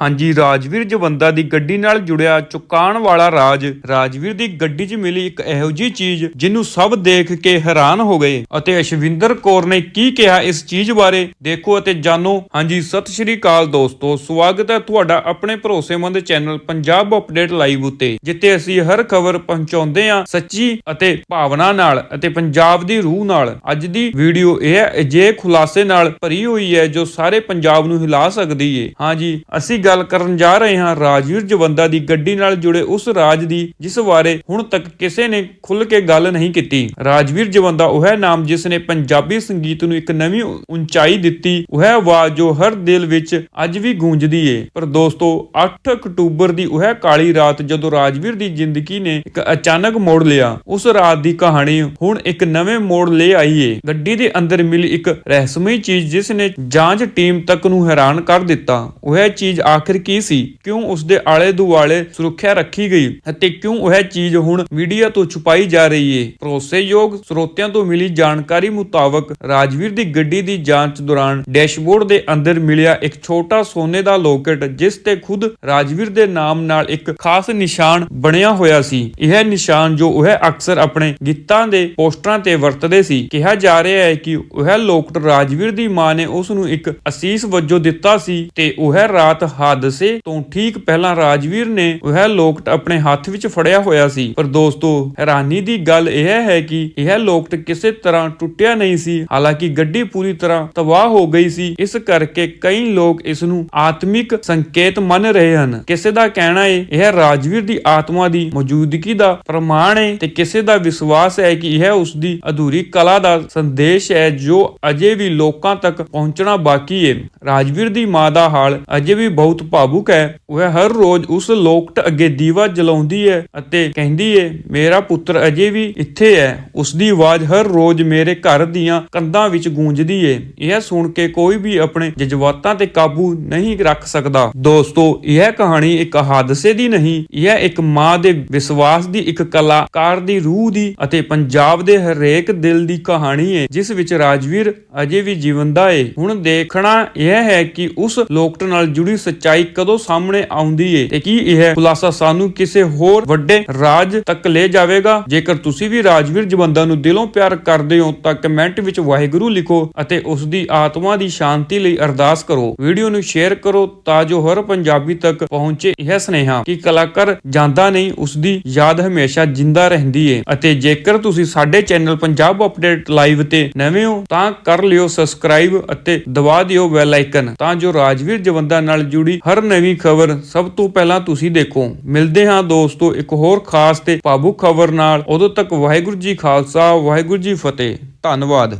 ਹਾਂਜੀ, ਰਾਜਵੀਰ ਜਵੰਦਾ ਦੀ ਗੱਡੀ ਨਾਲ ਜੁੜਿਆ ਚੁਕਾਣ ਵਾਲਾ ਰਾਜ। ਰਾਜਵੀਰ ਦੀ ਗੱਡੀ 'ਚ ਮਿਲੀ ਇੱਕ ਇਹੋ ਜੀ ਚੀਜ਼ ਜਿਹਨੂੰ ਸਭ ਦੇਖ ਕੇ ਹੈਰਾਨ ਹੋ ਗਏ। ਅਤੇ ਅਸ਼ਵਿੰਦਰ ਕੌਰ ਨੇ ਕੀ ਕਿਹਾ ਇਸ ਚੀਜ਼ ਬਾਰੇ? ਦੇਖੋ ਅਤੇ ਜਾਣੋ। ਹਾਂਜੀ, ਸਤਿ ਸ਼੍ਰੀ ਅਕਾਲ ਦੋਸਤੋ। ਸਵਾਗਤ ਹੈ ਤੁਹਾਡਾ ਆਪਣੇ ਭਰੋਸੇਮੰਦ ਚੈਨਲ ਪੰਜਾਬ ਅਪਡੇਟ ਲਾਈਵ ਉਤੇ, ਜਿੱਥੇ ਅਸੀਂ ਹਰ ਖਬਰ ਪਹੁੰਚਾਉਂਦੇ ਹਾਂ ਸੱਚੀ ਅਤੇ ਭਾਵਨਾ ਨਾਲ ਅਤੇ ਪੰਜਾਬ ਦੀ ਰੂਹ ਨਾਲ। ਅੱਜ ਦੀ ਵੀਡੀਓ ਇਹ ਹੈ ਅਜੇ ਖੁਲਾਸੇ ਨਾਲ ਭਰੀ ਹੋਈ ਹੈ ਜੋ ਸਾਰੇ ਪੰਜਾਬ ਨੂੰ ਹਿਲਾ ਸਕਦੀ ਹੈ ਹਾਂਜੀ, ਅਸੀਂ ਗੱਲ ਕਰਨ ਜਾ ਰਹੇ ਹਾਂ, ਰਾਜਵੀਰ ਜਵੰਦਾ ਦੀ ਗੱਡੀ ਨਾਲ ਜੁੜੇ ਉਸ ਰਾਜ ਦੀ, ਜਿਸ ਬਾਰੇ ਹੁਣ ਤੱਕ ਕਿਸੇ ਨੇ ਖੁੱਲ ਕੇ ਗੱਲ ਨਹੀਂ ਕੀਤੀ। ਰਾਜਵੀਰ ਜਵੰਦਾ ਉਹ ਹੈ ਨਾਮ ਜਿਸ ਨੇ ਪੰਜਾਬੀ ਸੰਗੀਤ ਨੂੰ ਇੱਕ ਨਵੀਂ ਉਚਾਈ ਦਿੱਤੀ। ਉਹ ਹੈ ਆਵਾਜ਼ ਜੋ ਹਰ ਦਿਲ ਵਿੱਚ ਅੱਜ ਵੀ ਗੂੰਜਦੀ ਏ। ਪਰ ਦੋਸਤੋ 8 ਅਕਤੂਬਰ ਦੀ ਉਹ ਕਾਲੀ ਰਾਤ ਜਦੋਂ ਰਾਜਵੀਰ ਦੀ ਜ਼ਿੰਦਗੀ ਨੇ ਇੱਕ ਅਚਾਨਕ ਮੋੜ ਲਿਆ। ਉਸ ਰਾਤ ਦੀ ਕਹਾਣੀ ਹੁਣ ਇੱਕ ਨਵੇਂ ਮੋੜ ਲੈ ਆਈ ਏ। ਗੱਡੀ ਦੇ ਅੰਦਰ ਮਿਲੀ ਇੱਕ ਰਹੱਸਮਈ ਚੀਜ਼ ਜਿਸ ਨੇ ਜਾਂਚ ਟੀਮ ਤੱਕ ਨੂੰ ਹੈਰਾਨ ਕਰ ਦਿੱਤਾ। ਉਹ ਇਹ ਚੀਜ਼ ਆਖਿਰ ਕੀ ਸੀ? ਕਿਉਂ ਉਸ ਦੇ ਆਲੇ ਦੁਆਲੇ ਸੁਰੱਖਿਆ ਰੱਖੀ ਗਈ ਅਤੇ ਕਿਉਂ ਉਹ ਚੀਜ਼ ਹੁਣ ਮੀਡੀਆ ਤੋਂ ਛੁਪਾਈ ਜਾ ਰਹੀ ਏ? ਭਰੋਸੇਯੋਗ ਸਰੋਤਿਆਂ ਤੋਂ ਮਿਲੀ ਜਾਣਕਾਰੀ ਮੁਤਾਬਕ ਰਾਜਵੀਰ ਦੀ ਗੱਡੀ ਦੀ ਜਾਂਚ ਦੌਰਾਨ ਡੈਸ਼ਬੋਰਡ ਦੇ ਅੰਦਰ ਮਿਲਿਆ ਇੱਕ ਛੋਟਾ ਸੋਨੇ ਦਾ ਲੋਕਟ, ਜਿਸ ਤੇ ਖੁਦ ਰਾਜਵੀਰ ਦੇ ਨਾਮ ਨਾਲ ਇੱਕ ਖਾਸ ਨਿਸ਼ਾਨ ਬਣਿਆ ਹੋਇਆ ਸੀ। ਇਹ ਨਿਸ਼ਾਨ ਜੋ ਉਹ ਅਕਸਰ ਆਪਣੇ ਗੀਤਾਂ ਦੇ ਪੋਸਟਰਾਂ ਤੇ ਵਰਤਦੇ ਸੀ। ਕਿਹਾ ਜਾ ਰਿਹਾ ਹੈ ਕਿ ਉਹ ਲੋਕਟ ਰਾਜਵੀਰ ਦੀ ਮਾਂ ਨੇ ਉਸ ਨੂੰ ਇੱਕ ਅਸੀਸ ਵਜੋਂ ਦਿੱਤਾ ਸੀ ਤੇ ਉਹ ਰਾਤ ਹਾਦਸੇ ਤੋਂ ਠੀਕ ਪਹਿਲਾਂ ਰਾਜਵੀਰ ਨੇ ਉਹ ਲੋਕਟ ਆਪਣੇ ਹੱਥ ਵਿੱਚ ਫੜਿਆ ਹੋਇਆ ਸੀ। ਪਰ ਦੋਸਤੋ, ਹੈਰਾਨੀ ਦੀ ਗੱਲ ਇਹ ਹੈ ਕਿ ਇਹ ਲੋਕਟ ਕਿਸੇ ਤਰ੍ਹਾਂ ਟੁੱਟਿਆ ਨਹੀਂ ਸੀ। ਹਾਲਾਂਕਿ ਗੱਡੀ ਪੂਰੀ ਤਰ੍ਹਾਂ ਤਬਾਹ ਹੋ ਗਈ ਸੀ। ਇਸ ਕਰਕੇ ਕਈ ਲੋਕ ਇਸ ਨੂੰ ਆਤਮਿਕ ਸੰਕੇਤ ਮੰਨ ਰਹੇ ਹਨ। ਕਿਸੇ ਦਾ ਕਹਿਣਾ ਹੈ ਇਹ ਰਾਜਵੀਰ ਦੀ ਆਤਮਾ ਦੀ ਮੌਜੂਦਗੀ ਦਾ ਪ੍ਰਮਾਣ ਹੈ ਤੇ ਕਿਸੇ ਦਾ ਵਿਸ਼ਵਾਸ ਹੈ ਕਿ ਇਹ ਉਸ ਦੀ ਅਧੂਰੀ ਕਲਾ ਦਾ ਸੰਦੇਸ਼ ਹੈ ਜੋ ਅਜੇ ਵੀ ਲੋਕਾਂ ਤੱਕ ਪਹੁੰਚਣਾ ਬਾਕੀ ਹੈ ਰਾਜਵੀਰ ਦੀ ਮਾਂ ਦਾ ਹਾਲ ਅਜੇ ਵੀ ਬਹੁਤ ਭਾਵੁਕ ਹੈ। ਉਹ ਹਰ ਰੋਜ਼ ਉਸ ਲੋਕਟ ਅੱਗੇ ਦੀਵਾ ਜਲਾਉਂਦੀ ਹੈ ਅਤੇ ਕਹਿੰਦੀ ਹੈ, ਮੇਰਾ ਪੁੱਤਰ ਅਜੇ ਵੀ ਇੱਥੇ ਹੈ। ਉਸ ਦੀ ਆਵਾਜ਼ ਹਰ ਰੋਜ਼ ਮੇਰੇ ਘਰ ਦੀਆਂ ਕੰਧਾਂ ਵਿੱਚ ਗੂੰਜਦੀ ਹੈ ਇਹ ਸੁਣ ਕੇ ਕੋਈ ਵੀ ਆਪਣੇ ਜਜ਼ਬਾਤਾਂ ਤੇ ਕਾਬੂ ਨਹੀਂ ਰੱਖ ਸਕਦਾ। ਦੋਸਤੋ, ਇਹ ਕਹਾਣੀ ਇੱਕ ਹਾਦਸੇ ਦੀ ਨਹੀਂ, ਇਹ ਇੱਕ ਮਾਂ ਦੇ ਵਿਸ਼ਵਾਸ ਦੀ ਇੱਕ ਕਲਾਕਾਰ ਦੀ ਰੂਹ ਦੀ ਅਤੇ ਪੰਜਾਬ ਦੇ ਹਰੇਕ ਦਿਲ ਦੀ ਕਹਾਣੀ ਹੈ ਜਿਸ ਵਿੱਚ ਰਾਜਵੀਰ ਅਜੇ ਵੀ ਜੀਵੰਦਾ ਏ। ਹੁਣ ਦੇਖਣਾ ਇਹ ਹੈ ਕਿ ਉਸ ਲੋਕਟ ਨਾਲ ਜੁੜੀ ਸੱਚ ਸੱਚਾਈ ਕਦੋਂ ਸਾਹਮਣੇ ਆਉਂਦੀ ਏ ਤੇ ਕੀ ਇਹ ਖੁਲਾਸਾ ਸਾਨੂੰ ਕਿਸੇ ਹੋਰ ਵੱਡੇ ਰਾਜ ਤੱਕ ਲੈ ਜਾਵੇਗਾ? ਜੇਕਰ ਤੁਸੀਂ ਵੀ ਰਾਜਵੀਰ ਜਵੰਦਾ ਨੂੰ ਦਿਲੋਂ ਪਿਆਰ ਕਰਦੇ ਹੋ, ਤਾਂ ਕਮੈਂਟ ਵਿੱਚ ਵਾਹਿਗੁਰੂ ਲਿਖੋ ਅਤੇ ਉਸ ਦੀ ਆਤਮਾ ਦੀ ਸ਼ਾਂਤੀ ਲਈ ਅਰਦਾਸ ਕਰੋ। ਵੀਡੀਓ ਨੂੰ ਸ਼ੇਅਰ ਕਰੋ ਤਾਂ ਜੋ ਹਰ ਪੰਜਾਬੀ ਤੱਕ ਪਹੁੰਚੇ। ਇਹ ਸੁਨੇਹਾ ਕਿ ਕਲਾਕਾਰ ਜਾਂਦਾ ਨਹੀਂ ਉਸ ਦੀ ਯਾਦ ਹਮੇਸ਼ਾ ਜਿੰਦਾ ਰਹਿੰਦੀ ਏ ਅਤੇ ਜੇਕਰ ਤੁਸੀਂ ਸਾਡੇ ਚੈਨਲ ਪੰਜਾਬ ਅਪਡੇਟ ਲਾਈਵ ਤੇ ਨਵੇਂ ਹੋ, ਤਾਂ ਕਰ ਲਿਓ ਸਬਸਕ੍ਰਾਈਬ ਅਤੇ ਦਬਾ ਦਿਓ ਬੈਲ ਆਈਕਨ ਤਾਂ ਜੋ ਰਾਜਵੀਰ ਜਵੰਦਾ ਨਾਲ ਜੁੜੀ ਜੁੜੀ ਹਰ ਨਵੀਂ ਖਬਰ ਸਭ ਤੋਂ ਪਹਿਲਾਂ ਤੁਸੀਂ ਦੇਖੋ। ਮਿਲਦੇ ਹਾਂ ਦੋਸਤੋ ਇੱਕ ਹੋਰ ਖਾਸ ਤੇ ਭਾਵੁਕ ਖਬਰ ਨਾਲ। ਉਦੋਂ ਤੱਕ ਵਾਹਿਗੁਰੂ ਜੀ ਖਾਲਸਾ, ਵਾਹਿਗੁਰੂ ਜੀ ਫਤਿਹ। ਧੰਨਵਾਦ।